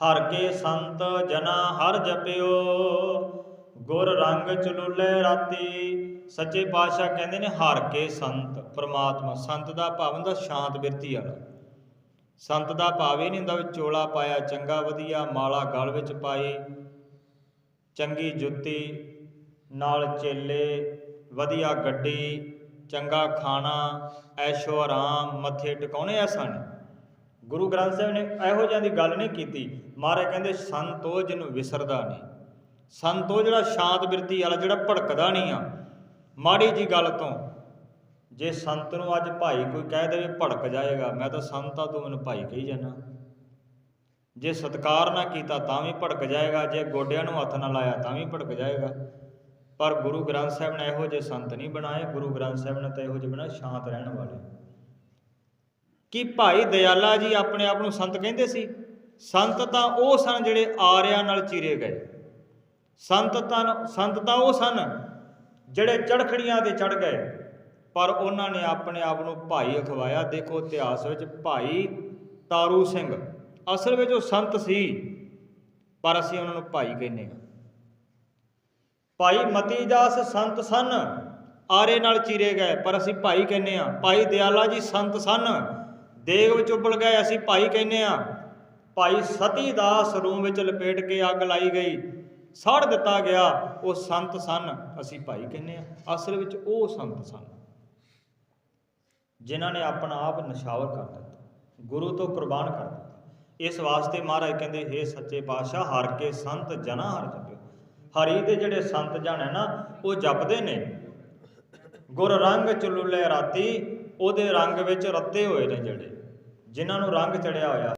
ਹਰ ਕੇ ਸੰਤ ਜਨਾ ਹਰ ਜਪਿਓ। ਗੁਰ ਰੰਗ ਚਲੂਲੇ ਰਾਤੀ। ਸੱਚੇ ਪਾਤਸ਼ਾਹ ਕਹਿੰਦੇ ਨੇ ਹਰ ਕੇ ਸੰਤ, ਪ੍ਰਮਾਤਮਾ। ਸੰਤ ਦਾ ਭਾਵ ਹੁੰਦਾ ਸ਼ਾਂਤ ਬਿਰਤੀ ਵਾਲਾ। ਸੰਤ ਦਾ ਭਾਵ ਇਹ ਨਹੀਂ ਹੁੰਦਾ ਵੀ ਚੋਲਾ ਪਾਇਆ, ਚੰਗਾ ਵਧੀਆ, ਮਾਲਾ ਗਲ ਵਿੱਚ ਪਾਈ ਚੰਗੀ ਜੁੱਤੀ, ਨਾਲ ਚੇਲੇ, ਵਧੀਆ ਗੱਡੀ, ਚੰਗਾ ਖਾਣਾ, ਐਸ਼ੋ ਆਰਾਮ, ਮੱਥੇ ਟਿਕਾਉਣੇ ਐਸਾ ਨਹੀਂ ਗੁਰੂ ਗ੍ਰੰਥ ਸਾਹਿਬ ਨੇ ਇਹੋ ਜਿਹਾਂ ਦੀ ਗੱਲ ਨਹੀਂ ਕੀਤੀ। ਮਹਾਰਾਜ ਕਹਿੰਦੇ, ਸੰਤ ਉਹ ਜਿਹਨੂੰ ਵਿਸਰਦਾ ਨਹੀਂ। ਸੰਤ ਉਹ ਜਿਹੜਾ ਸ਼ਾਂਤ ਬਿਰਤੀ ਵਾਲਾ, ਜਿਹੜਾ ਭੜਕਦਾ ਨਹੀਂ ਆ। ਮਾੜੀ ਜੀ ਗੱਲ ਤੋਂ ਜੇ ਸੰਤ ਨੂੰ ਅੱਜ ਭਾਈ ਕੋਈ ਕਹਿ ਦੇਵੇ, ਭੜਕ ਜਾਏਗਾ। ਮੈਂ ਤਾਂ ਸੰਤ ਆ ਤੂੰ ਮੈਨੂੰ ਭਾਈ ਕਹੀ ਜਾਣਾ ਜੇ ਸਤਕਾਰ ਨਾ ਕੀਤਾ, ਤਾਂ ਵੀ ਭੜਕ ਜਾਏਗਾ। ਜੇ ਗੋਡਿਆਂ ਨੂੰ ਹੱਥ ਨਾ ਲਾਇਆ, ਤਾਂ ਵੀ ਭੜਕ ਜਾਏਗਾ। ਪਰ ਗੁਰੂ ਗ੍ਰੰਥ ਸਾਹਿਬ ਨੇ ਇਹੋ ਜਿਹੇ ਸੰਤ ਨਹੀਂ ਬਣਾਏ। ਗੁਰੂ ਗ੍ਰੰਥ ਸਾਹਿਬ ਨੇ ਤਾਂ ਇਹੋ ਜਿਹੇ ਬਣਾਏ, ਸ਼ਾਂਤ ਰਹਿਣ ਵਾਲੇ। ਕਿ ਭਾਈ ਦਇਆਲਾ ਜੀ ਆਪਣੇ ਆਪ ਨੂੰ ਸੰਤ ਕਹਿੰਦੇ ਸੀ? ਸੰਤ ਤਾਂ ਉਹ ਸਨ ਜਿਹੜੇ ਆਰਿਆਂ ਨਾਲ ਚੀਰੇ ਗਏ। ਸੰਤ ਤਾਂ ਸੰਤ ਤਾਂ ਉਹ ਸਨ ਜਿਹੜੇ ਚੜਖੜੀਆਂ ਤੇ ਚੜ ਗਏ। ਪਰ ਉਹਨਾਂ ਨੇ ਆਪਣੇ ਆਪ ਨੂੰ ਭਾਈ ਅਖਵਾਇਆ। ਦੇਖੋ ਇਤਿਹਾਸ ਵਿੱਚ ਭਾਈ ਤਾਰੂ ਸਿੰਘ ਅਸਲ ਵਿੱਚ ਉਹ ਸੰਤ ਸੀ, ਪਰ ਅਸੀਂ ਉਹਨਾਂ ਨੂੰ ਭਾਈ ਕਹਿੰਦੇ ਹਾਂ। ਭਾਈ ਮਤੀ ਦਾਸ ਸੰਤ ਸਨ, ਆਰੇ ਨਾਲ ਚੀਰੇ ਗਏ, ਪਰ ਅਸੀਂ ਭਾਈ ਕਹਿੰਦੇ ਹਾਂ। ਭਾਈ ਦਿਆਲਾ ਜੀ ਸੰਤ ਸਨ ਦੇਗ ਵਿੱਚ ਉਬਲ ਗਏ, ਅਸੀਂ ਭਾਈ ਕਹਿੰਦੇ ਆ ਭਾਈ ਸਤੀ ਦਾਸ ਰੂਮ ਵਿੱਚ ਲਪੇਟ ਕੇ ਅੱਗ ਲਾਈ ਗਈ, ਸੜ ਦਿੱਤਾ ਗਿਆ, ਉਹ ਸੰਤ ਸਨ, ਅਸੀਂ ਭਾਈ ਕਹਿੰਦੇ ਆ ਅਸਲ ਵਿੱਚ ਉਹ ਸੰਤ ਸਨ, ਜਿਨ੍ਹਾਂ ਨੇ ਆਪਣਾ ਆਪ ਨਿਸ਼ਾਵਰ ਕਰ ਦਿੱਤਾ, ਗੁਰੂ ਤੋਂ ਕੁਰਬਾਨ ਕਰ ਦਿੱਤਾ। ਇਸ ਵਾਸਤੇ ਮਹਾਰਾਜ ਕਹਿੰਦੇ, ਹੇ ਸੱਚੇ ਪਾਤਸ਼ਾਹ, ਹਰ ਕੇ ਸੰਤ ਜਨਾ ਹਰ ਜਪਿਓ। ਹਰੀ ਦੇ ਜਿਹੜੇ ਸੰਤ ਜਨ ਹੈ ਨਾ, ਉਹ ਜਪਦੇ ਨੇ। ਗੁਰ ਰੰਗ ਚਲੁਲੇ ਰਾਤੀ ਉਹਦੇ ਰੰਗ ਵਿੱਚ ਰੱਤੇ ਹੋਏ ਨੇ ਜਿਹੜੇ ਜਿਨ੍ਹਾਂ ਨੂੰ ਰੰਗ ਚੜਿਆ ਹੋਇਆ।